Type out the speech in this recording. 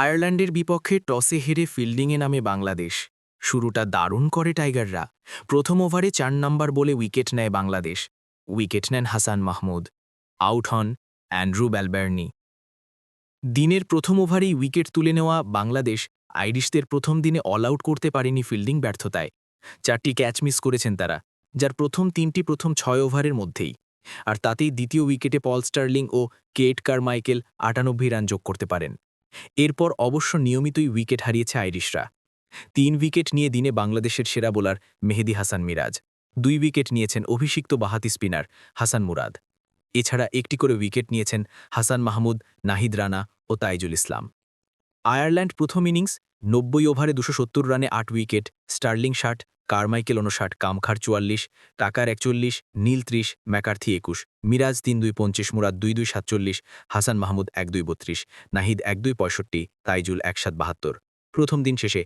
আয়ারল্যান্ডের বিপক্ষে টসে হেরে ফিল্ডিংয়ে নামে বাংলাদেশ। শুরুটা দারুণ করে টাইগাররা। প্রথম ওভারে চার নম্বর বলে উইকেট নেয় বাংলাদেশ। উইকেট নেন হাসান মাহমুদ। আউট হন অ্যান্ড্রু ব্যালবার্নি। দিনের প্রথম ওভারেই উইকেট তুলে নেওয়া বাংলাদেশ আইরিশদের প্রথম দিনে অল আউট করতে পারেনি ফিল্ডিং ব্যর্থতায়। চারটি ক্যাচ মিস করেছেন তারা, যার প্রথম তিনটি প্রথম ছয় ওভারের মধ্যেই। আর তাতেই দ্বিতীয় উইকেটে পল স্টার্লিং ও কেট কারমাইকেল আটানব্বই রান যোগ করতে পারেন। এরপর অবশ্য নিয়মিতই উইকেট হারিয়েছে আইরিশরা। তিন উইকেট নিয়ে দিনে বাংলাদেশের সেরা বোলার মেহেদি হাসান মিরাজ, দুই উইকেট নিয়েছেন অভিষিক্ত বাহাতি স্পিনার হাসান মুরাদ। এছাড়া একটি করে উইকেট নিয়েছেন হাসান মাহমুদ, নাহিদ রানা ও তাইজুল ইসলাম। আয়ারল্যান্ড প্রথম ইনিংস নব্বই ওভারে দুশো রানে আট উইকেট, স্টার্লিং ষাট কারমাইকেল উনষাট কামখার চুয়াল্লিশ, টাকার একচল্লিশ, নীল ত্রিশ, ম্যাকার্থি একুশ, মিরাজ তিন দুই পঞ্চিশ, মুরাদ দুই দুই সাতচল্লিশ, হাসান মাহমুদ এক দুই বত্রিশ, নাহিদ এক দুই পঁয়ষট্টি, তাইজুল এক সাত বাহাত্তর। প্রথম দিন শেষে